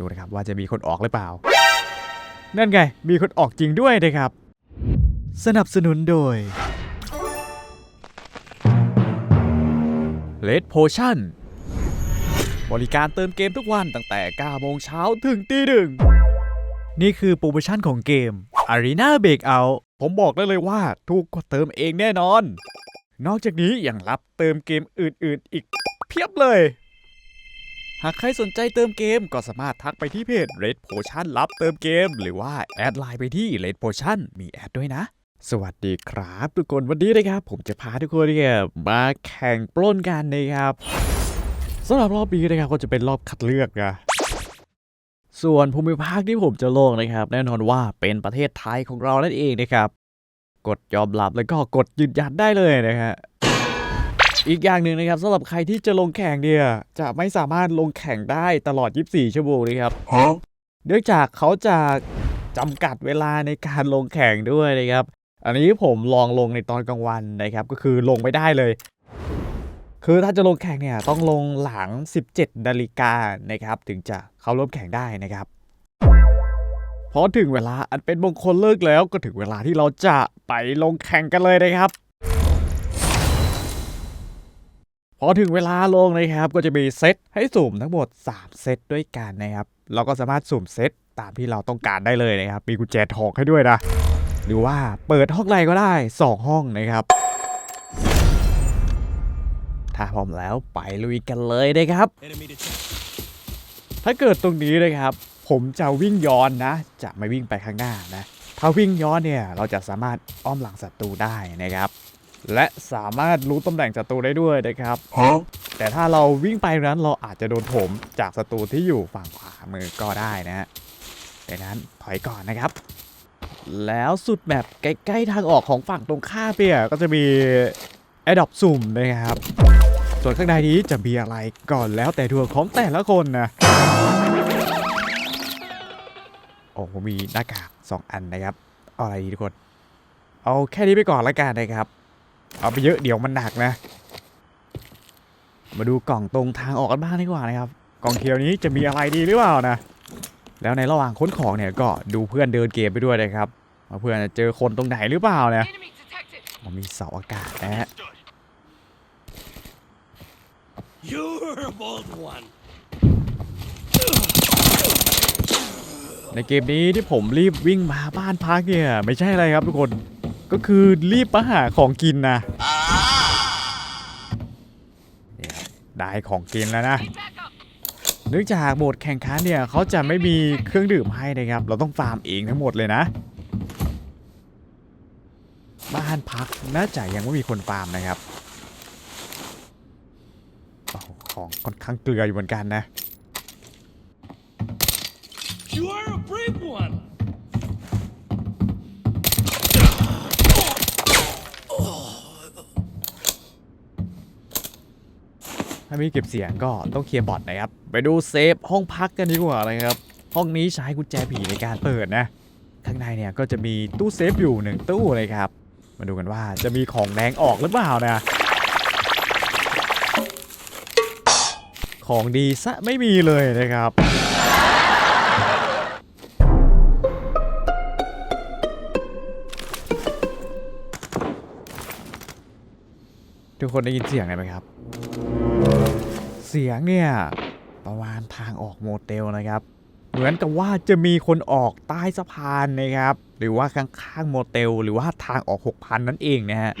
ดูนะครับว่าจะมีคนออกหรือเปล่า นั่นไง มีคนออกจริงด้วยนะครับ สนับสนุนโดย Red Potion บริการเติมเกมทุกวันตั้งแต่ 9 โมงเช้าถึงตีหนึ่ง นี่คือโปรโมชั่นของเกม Arena Breakout ผมบอกได้เลยว่าถูกกว่าเติมเองแน่นอน นอกจากนี้ยังรับเติมเกมอื่นๆ อีกเพียบเลย หากใครสนใจเติมเกมก็สามารถทักไปที่เพจ Red Potion รับเติมเกม หรือว่าแอดไลน์ไปที่ Red Potion มีแอดด้วยนะ สวัสดีครับทุกคนวันนี้นะครับ ผมจะพาทุกคนเนี่ยมาแข่งปล้นกันนะครับสำหรับรอบนี้นะครับก็จะเป็นรอบคัดเลือกนะส่วนภูมิภาคที่ผมจะลงนะครับ แน่นอนว่าเป็นประเทศไทยของเรานั่นเองนะครับ กดยอมรับแล้วก็กดยืนยันได้เลยนะฮะ อีกอย่างหนึ่งนะครับสำหรับใครที่จะลงแข่งเนี่ยจะไม่สามารถลงแข่งได้ตลอด 24 ชั่วโมงนะครับเนื่องจากเขาจะจำกัดเวลาในการลงแข่งด้วยนะครับ อันนี้ผมลองลงในตอนกลางวันนะครับ ก็คือลงไม่ได้เลย คือถ้าจะลงแข่งเนี่ยต้องลงหลัง 17 นาฬิกานะครับ ถึงจะเข้าร่วมแข่งได้นะครับพอถึงเวลาอันเป็นมงคลเลิกแล้วก็ถึงเวลาที่เราจะไปลงแข่งกันเลยนะครับ พอถึงเวลาลงนะครับก็จะมีเซตให้สุ่มทั้งหมด 3 เซตด้วยกันนะครับ เราก็สามารถสุ่มเซตตามที่เราต้องการได้เลยนะครับ มีกุญแจทองให้ด้วยนะ หรือว่าเปิดห้องใดก็ได้ 2 ห้องนะครับ ถ้าพร้อมแล้วไปลุยกันเลยนะครับ ถ้าเกิดตรงนี้นะครับ ผมจะวิ่งย้อนนะ จะไม่วิ่งไปข้างหน้านะ ถ้าวิ่งย้อนเนี่ยเราจะสามารถอ้อมหลังศัตรูได้นะครับ และสามารถรู้ตำแหน่งศัตรูได้ด้วยนะครับ แต่ถ้าเราวิ่งไปนั้นเราอาจจะโดนโถมจากศัตรูที่อยู่ฝั่งขวามือก็ได้นะฮะดังนั้นถอยก่อนนะครับ แล้วสุดแบบใกล้ๆทางออกของฝั่งตรงข้ามเนี่ยก็จะมีแอดดอปสุ่มนะครับ ส่วนข้างในนี้จะมีอะไรก่อนแล้วแต่ดวงของแต่ละคนนะโอ้ผมมีหน้ากากสองอันนะครับ เอาอะไรดีทุกคน เอาแค่นี้ไปก่อนละกันนะครับ เอาไปเยอะเดี๋ยวมันหนักนะ มาดูกล่องตรงทางออกกันบ้างดีกว่านะครับ กล่องเขียวนี้จะมีอะไรดีหรือเปล่านะ แล้วในระหว่างค้นของเนี่ยก็ดูเพื่อนเดินเกมไปด้วยนะครับว่าเพื่อนจะเจอคนตรงไหนหรือเปล่านะมันมีเสาอากาศนะฮะในเกมนี้ที่ผมรีบวิ่งมาบ้านพักเนี่ย ไม่ใช่อะไรครับทุกคน ก็คือรีบมาหาของกินนะได้ของกินแล้วนะเนื่องจากโหมดแข่งขันเนี่ยเขาจะไม่มีเครื่องดื่มให้นะครับ เราต้องฟาร์มเองทั้งหมดเลยนะ บ้านพักน่าจะยังไม่มีคนฟาร์มนะครับอของค่อนข้างเกลืออยู่เหมือนกันนะ You are a brave one. ถ้ามีเก็บเสียงก็ต้องเคลียร์บอทนะครับ ไปดูเซฟห้องพักกันดีกว่านะครับ ห้องนี้ใช้กุญแจผีในการเปิดนะ ข้างในเนี่ยก็จะมีตู้เซฟอยู่หนึ่งตู้เลยครับ มาดูกันว่าจะมีของแดงออกหรือเปล่านะ ของดีซะไม่มีเลยนะครับทุกคนได้ยินเสียงไหมครับ เสียงเนี่ย ประมาณทางออกโมเตลนะครับ เหมือนกับว่าจะมีคนออกใต้สะพานนะครับ หรือว่าข้างๆโมเตล หรือว่าทางออก6,000นั่นเองนะฮะ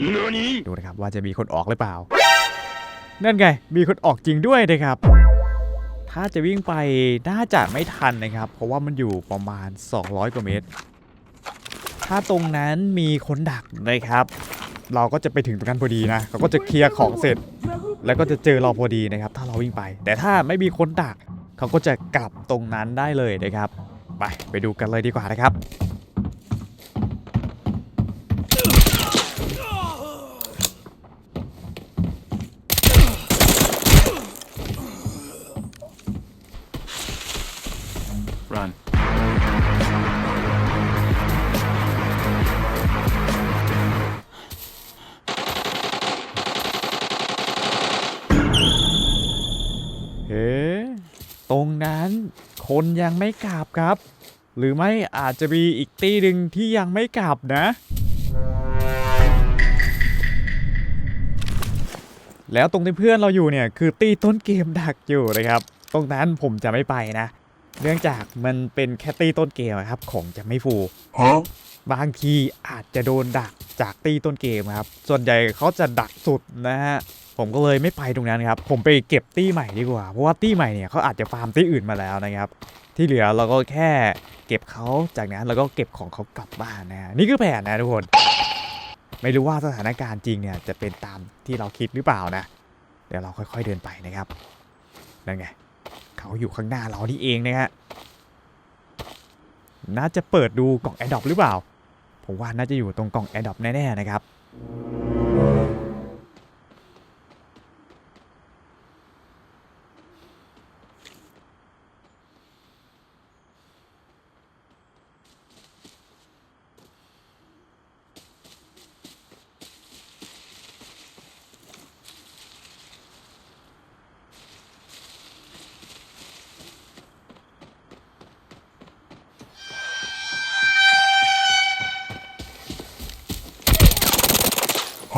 ดูนะครับว่าจะมีคนออกหรือเปล่า นั่นไง มีคนออกจริงด้วยนะครับ ถ้าจะวิ่งไปน่าจะไม่ทันนะครับ เพราะว่ามันอยู่ประมาณ 200กว่าเมตร ถ้าตรงนั้นมีคนดักนะครับ เราก็จะไปถึงตรงนั้นพอดีนะเขาก็จะเคลียร์ของเสร็จ แล้วก็จะเจอเราพอดีนะครับ ถ้าเราวิ่งไป แต่ถ้าไม่มีคนดักเขาก็จะกลับตรงนั้นได้เลยนะครับ ไปไปดูกันเลยดีกว่านะครับ นั้นคคนยังไม่กลับครับ หรือไม่อาจจะมีอีกตีหนึ่งที่ยังไม่กลับนะ แล้วตรงที่เพื่อนเราอยู่เนี่ยคือตีต้นเกมดักอยู่นะครับ ตรงนั้นผมจะไม่ไปนะ เนื่องจากมันเป็นแค่ตีต้นเกมอะครับ ของจะไม่ฟู Huh? บางทีอาจจะโดนดักจากตีต้นเกมครับ ส่วนใหญ่เขาจะดักสุดนะฮะ ผมก็เลยไม่ไปตรงนั้นครับ ผมไปเก็บตี้ใหม่ดีกว่า เพราะว่าตี้ใหม่เนี่ยเขาอาจจะฟาร์มตี้อื่นมาแล้วนะครับ ที่เหลือเราก็แค่เก็บเขาจากนั้นเราก็เก็บของเขากลับบ้านนะฮะนี่คือแผนนะทุกคน ไม่รู้ว่าสถานการณ์จริงเนี่ยจะเป็นตามที่เราคิดหรือเปล่านะ เดี๋ยวเราค่อย ๆเดินไปนะครับนั่นไงเขาอยู่ข้างหน้าเรานี่เองนะฮะน่าจะเปิดดูกล่องแอดดอปหรือเปล่า ผมว่าน่าจะอยู่ตรงกล่องแอดดอปแน่ๆนะครับ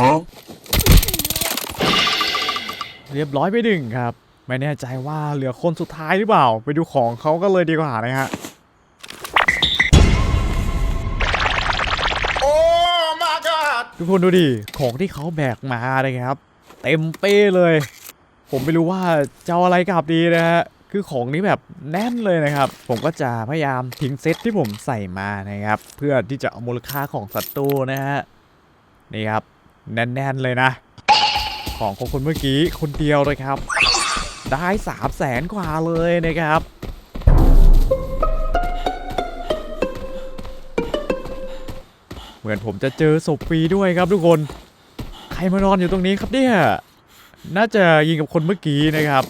Huh? เรียบร้อยไปหนึ่งครับ ไม่แน่ใจว่าเหลือคนสุดท้ายหรือเปล่า ไปดูของเขาก็เลยดีกว่านะฮะ Oh my god! ทุกคนดูดิ ของที่เขาแบกมานะครับ เต็มเป้เลย ผมไม่รู้ว่าจะเอาอะไรกลับดีนะฮะ คือของนี้แบบแน่นเลยนะครับ ผมก็จะพยายามทิ้งเซตที่ผมใส่มานะครับ เพื่อที่จะเอามูลค่าของศัตรูนะฮะ นี่ครับ แน่นๆเลยนะ ของของคนเมื่อกี้คนเดียวเลยครับ ได้สามแสนกว่าเลยนะครับ เหมือนผมจะเจอศพฟรีด้วยครับทุกคน ใครมานอนอยู่ตรงนี้ครับเนี่ย น่าจะยิงกับคนเมื่อกี้นะครับ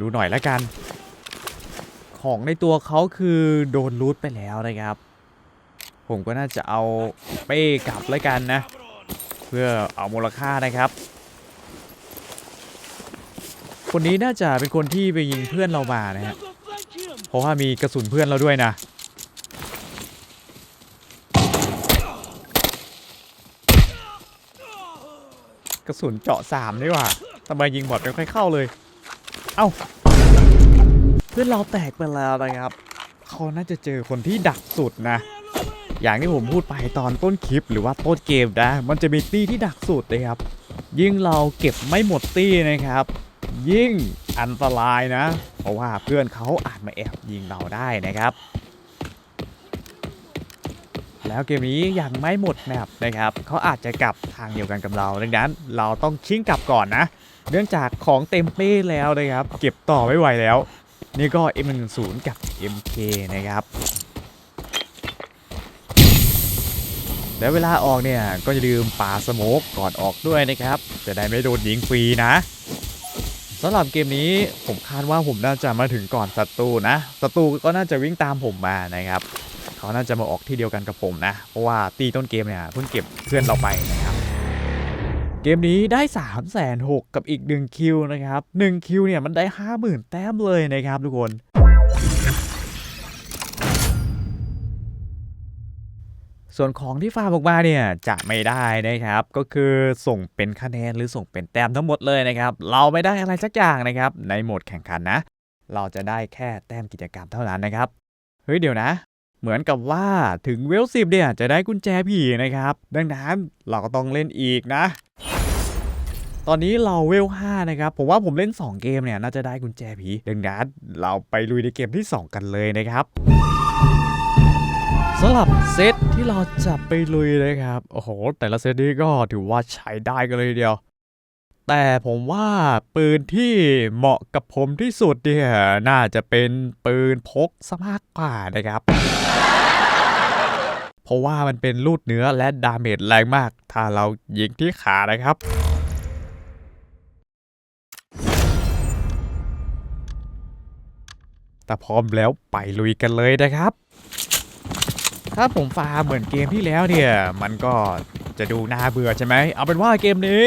ดูหน่อยละกัน ของในตัวเขาคือโดนรูทไปแล้วนะครับ ผมก็น่าจะเอาเป้กลับแล้วกันนะ เพื่อเอามูลค่านะครับ คนนี้น่าจะเป็นคนที่ไปยิงเพื่อนเรามานะฮะเพราะว่ามีกระสุนเพื่อนเราด้วยนะกระสุนเจาะสามนี่ว่าทำไมยิงบอดไม่ค่อยเข้าเลย เอ้า เพื่อนเราแตกไปแล้วนะครับ เขาน่าจะเจอคนที่ดักสุดนะ อย่างที่ผมพูดไปตอนต้นคลิปหรือว่าต้นเกมนะ มันจะมีตี้ที่ดักสุดนะครับ ยิ่งเราเก็บไม่หมดตี้นะครับ ยิ่งอันตรายนะ เพราะว่าเพื่อนเขาอาจมาแอบยิงเราได้นะครับ แล้วเกมนี้ยังไม่หมดแมปนะครับเขาอาจจะกลับทางเดียวกันกับเรา ดังนั้นเราต้องชิงกลับก่อนนะ เนื่องจากของเต็มเป้แล้วนะครับ เก็บต่อไม่ไหวแล้ว นี่ก็ M10 กับ MK นะครับ แล้วเวลาออกเนี่ยก็อย่าลืมปาสโมกก่อนออกด้วยนะครับ จะได้ไม่โดนยิงฟรีนะสำหรับเกมนี้ผมคาดว่าผมน่าจะมาถึงก่อนศัตรูนะศัตรูก็น่าจะวิ่งตามผมมานะครับเขาน่าจะมาออกที่เดียวกันกับผมนะเพราะว่าตีต้นเกมเนี่ยเพิ่งเก็บเพื่อนเราไปนะครับเกมนี้ได้3ามแสนหกับอีก1คิวนะครับ1คิวเนี่ยมันได้ 50,000 แต้มเลยนะครับทุกคน ส่วนของที่ฟาร์มออกมาเนี่ยจะไม่ได้นะครับ ก็คือส่งเป็นคะแนนหรือส่งเป็นแต้มทั้งหมดเลยนะครับ เราไม่ได้อะไรสักอย่างนะครับ ในโหมดแข่งขันนะ เราจะได้แค่แต้มกิจกรรมเท่านั้นนะครับ เฮ้ยเดี๋ยวนะ เหมือนกับว่าถึงเวลสิบเนี่ยจะได้กุญแจผีนะครับ ดังนั้นเราก็ต้องเล่นอีกนะ ตอนนี้เราเวล5นะครับ ผมว่าผมเล่น 2 เกมเนี่ยน่าจะได้กุญแจผี ดังนั้นเราไปลุยในเกมที่ 2 กันเลยนะครับ สำหรับเซตที่เราจะไปลุยนะครับ โอ้โห แต่ละเซตนี้ก็ถือว่าใช้ได้กันเลยทีเดียว แต่ผมว่าปืนที่เหมาะกับผมที่สุดเนี่ยน่าจะเป็นปืนพกซะมากกว่านะครับ เพราะว่ามันเป็นลูดเนื้อและดาเมจแรงมาก ถ้าเรายิงที่ขานะครับแต่พร้อมแล้วไปลุยกันเลยนะครับ ถ้าผมฟาเหมือนเกมที่แล้วเนี่ย มันก็จะดูน่าเบื่อใช่ไหม เอาเป็นว่าเกมนี้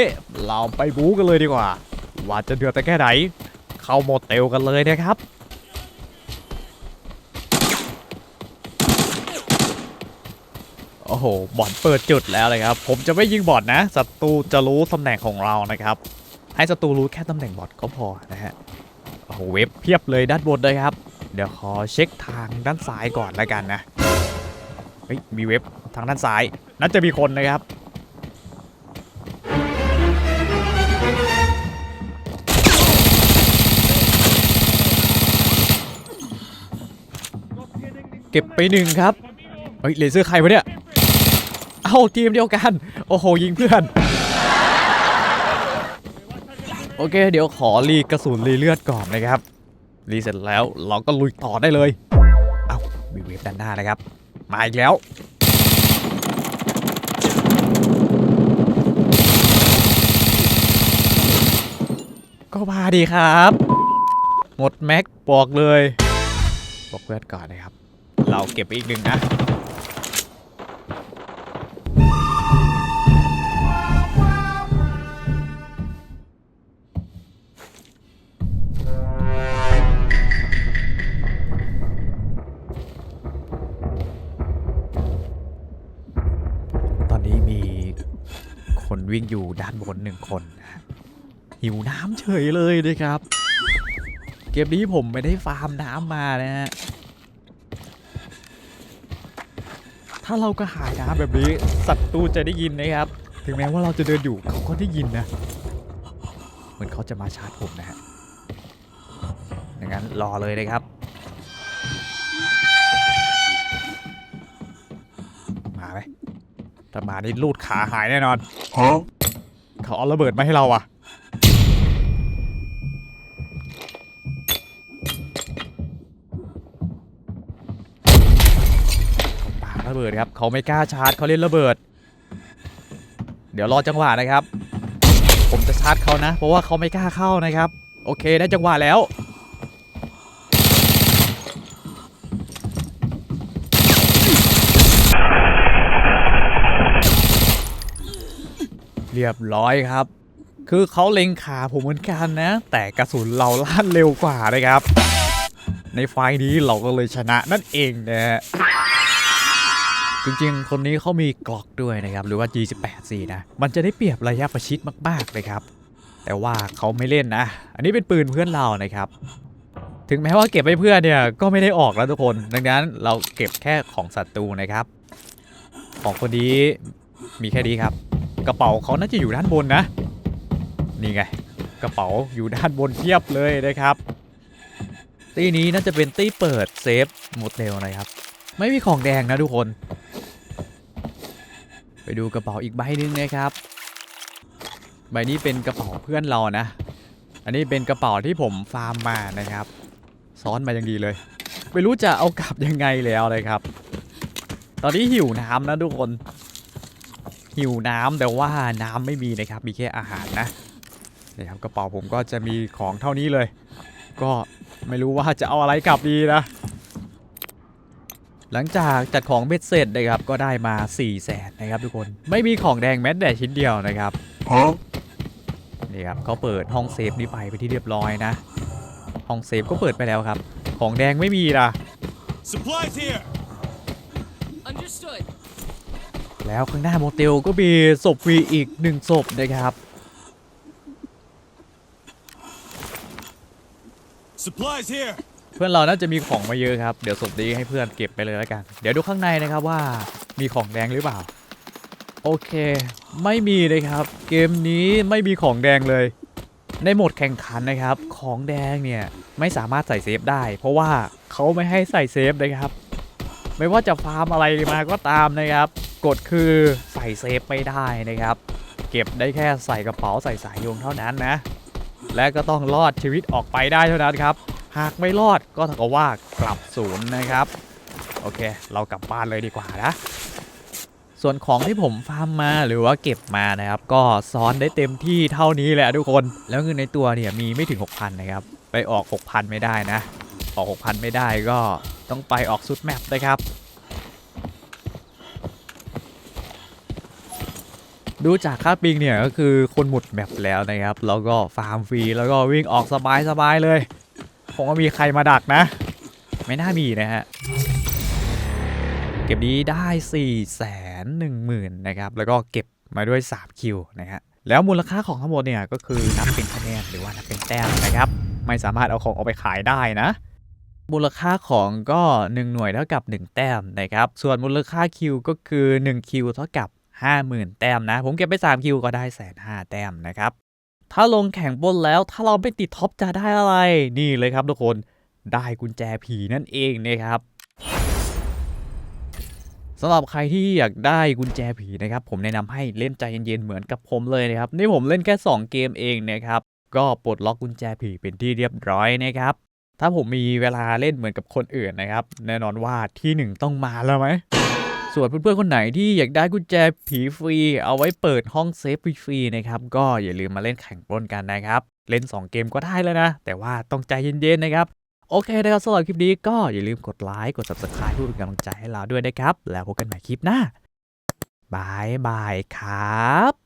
เราไปบู๊กันเลยดีกว่า ว่าจะเดือดแต่แค่ไหน เข้าโมเตลกันเลยนะครับโอ้โห บอดเปิดจุดแล้วเลยครับ ผมจะไม่ยิงบอดนะ ศัตรูจะรู้ตำแหน่งของเรานะครับ ให้ศัตรูรู้แค่ตำแหน่งบอดก็พอนะฮะ โอ้โห เว็บเพียบเลยด้านบนเลยครับ เดี๋ยวขอเช็คทางด้านซ้ายก่อนแล้วกันนะ เฮ้ยมีเว็บทางด้านซ้ายน่าจะมีคนนะครับ เก็บไปหนึ่งครับ เฮ้ยเลเซอร์ใครวะเนี่ย เอ้าทีมเดียวกัน โอ้โห ยิงเพื่อน โอเค เดี๋ยวขอรีกระสุนรีเลือดก่อนนะครับ รีเสร็จแล้วเราก็ลุยต่อได้เลย เอ้ามีเวฟด้านหน้านะครับ มาอีกแล้ว ก็มาดีครับ หมดแม็กบอกเลย บอกเพื่อนก่อนนะครับ เราเก็บไปอีกหนึ่งนะ คนวิ่งอยู่ด้านบนหนึ่งคน หิวน้ำเฉยเลยนะครับ เกมนี้ผมไม่ได้ฟาร์มน้ำมานะฮะ ถ้าเราก็หายน้ำแบบนี้ศัตรูจะได้ยินนะครับ ถึงแม้ว่าเราจะเดินอยู่เขาก็ได้ยินนะ เหมือนเขาจะมาชาร์จผมนะฮะดังนั้นรอเลยนะครับมาไหม ถ้ามานี่ลูดขาหายแน่นอน Huh? เขาเอาระเบิดมาให้เราอะปาระเบิดครับ เขาไม่กล้าชาร์จเขาเล่นระเบิด เดี๋ยวรอจังหวะนะครับ ผมจะชาร์จเขานะ เพราะว่าเขาไม่กล้าเข้านะครับ โอเคได้จังหวะแล้ว เรียบร้อยครับ คือเขาเล็งขาผมเหมือนกันนะ แต่กระสุนเราลั่นเร็วกว่านะครับ ในไฟล์นี้เราก็เลยชนะนั่นเองนะฮะจริงๆ คนนี้เขามีกลอกด้วยนะครับ หรือว่า G18C นะ มันจะได้เปรียบระยะประชิดมากๆเลยครับ แต่ว่าเขาไม่เล่นนะ อันนี้เป็นปืนเพื่อนเรานะครับ ถึงแม้ว่าเก็บไว้เพื่อนเนี่ย ก็ไม่ได้ออกแล้วทุกคน ดังนั้นเราเก็บแค่ของศัตรูนะครับ ของคนนี้มีแค่นี้ครับ กระเป๋าเขาน่าจะอยู่ด้านบนนะ นี่ไง กระเป๋าอยู่ด้านบนเทียบเลยนะครับตีนี้น่าจะเป็นตีเปิดเซฟโมเดลนะครับ ไม่มีของแดงนะทุกคน ไปดูกระเป๋าอีกใบหนึ่งนะครับ ใบนี้เป็นกระเป๋าเพื่อนเรานะ อันนี้เป็นกระเป๋าที่ผมฟาร์มมานะครับซ้อนมาอย่างดีเลย ไม่รู้จะเอากลับยังไงแล้วเลยครับ ตอนนี้หิวน้ำนะทุกคน หิวน้ำแต่ว่าน้ำไม่มีนะครับมีแค่อาหารนะนี่ครับกระเป๋าผมก็จะมีของเท่านี้เลย ก็ไม่รู้ว่าจะเอาอะไรกลับดีนะ หลังจากจัดของเบ็ดเสร็จนะครับก็ได้มา4ี่แสนนะครับทุกคนไม่มีของแดงแม้แต่ชิ้นเดียวนะครับ Huh? นี่ครับเขาเปิดห้องเซฟนี้ไปไปนที่เรียบร้อยนะห้องเซฟก็เปิดไปแล้วครับ ของแดงไม่มีนะ Supplies here! แล้วข้างหน้าโมเตลก็มีศพฟรีอีกหนึ่งศพนะครับ Supplies here! เพื่อนเราน่าจะมีของมาเยอะครับ เดี๋ยวศพนี้ให้เพื่อนเก็บไปเลยแล้วกัน เดี๋ยวดูข้างในนะครับว่ามีของแดงหรือเปล่า โอเค ไม่มีเลยครับ เกมนี้ไม่มีของแดงเลย ในโหมดแข่งขันนะครับ ของแดงเนี่ยไม่สามารถใส่เซฟได้ เพราะว่าเขาไม่ให้ใส่เซฟนะครับ ไม่ว่าจะฟาร์มอะไรมาก็ตามนะครับกฎคือใส่เซฟไม่ได้นะครับ เก็บได้แค่ใส่กระเป๋าใส่สายโยงเท่านั้นนะ และก็ต้องรอดชีวิตออกไปได้เท่านั้นครับ หากไม่รอดก็เท่ากับว่ากลับศูนย์นะครับ โอเค เรากลับบ้านเลยดีกว่านะส่วนของที่ผมฟาร์มมาหรือว่าเก็บมานะครับ ก็ซ้อนได้เต็มที่เท่านี้แหละทุกคน แล้วเงินในตัวเนี่ยมีไม่ถึง 6,000 นะครับ ไปออก 6,000 ไม่ได้นะ ออก 6,000 ไม่ได้ก็ ต้องไปออกสุดแมปนะครับ ดูจากค่าปิงเนี่ยก็คือคนหมดแมปแล้วนะครับ แล้วก็ฟาร์มฟรีแล้วก็วิ่งออกสบายๆเลยคงว่มีใครมาดักนะ ไม่น่ามีนะฮะเก็บนี้ได้ 4 1 0 0 0 0นะครับ แล้วก็เก็บมาด้วย 3 คิวนะฮะ แล้วมูลค่าของทั้งหมดเนี่ยก็คือนับเป็นคะแนนหรือว่านับเป็นแต้มนะครับ ไม่สามารถเอาของออกไปขายได้นะ มูลค่าของก็ 1 หน่วยเท่ากับ 1 แต้มนะครับ ส่วนมูลค่าคิวก็คือ1คิวเท่ากับ 50,000 แต้มนะ ผมเก็บไป3คิวก็ได้แสนห้าแต้มนะครับ ถ้าลงแข่งบนแล้วถ้าเราไม่ติดท็อปจะได้อะไร นี่เลยครับทุกคนได้กุญแจผีนั่นเองนะครับสำหรับใครที่อยากได้กุญแจผีนะครับ ผมแนะนำให้เล่นใจเย็นๆเหมือนกับผมเลยนะครับ นี่ผมเล่นแค่ 2 เกมเองนะครับ ก็ปลดล็อกกุญแจผีเป็นที่เรียบร้อยนะครับ ถ้าผมมีเวลาเล่นเหมือนกับคนอื่นนะครับ แน่นอนว่าที่หนึ่งต้องมาแล้วไหมส่วนเพื่อนๆคนไหนที่อยากได้กุญแจผีฟรี เอาไว้เปิดห้องเซฟฟรีนะครับ ก็อย่าลืมมาเล่นแข่งปล้นกันนะครับ เล่น 2 เกมก็ได้แล้วนะ แต่ว่าต้องใจเย็นๆนะครับ โอเคนะครับสำหรับคลิปนี้ก็อย่าลืมกดไลค์กด subscribe เพื่อเป็นกำลังใจให้เราด้วยนะครับ แล้วพบกันใหม่คลิปหน้าบายบายครับ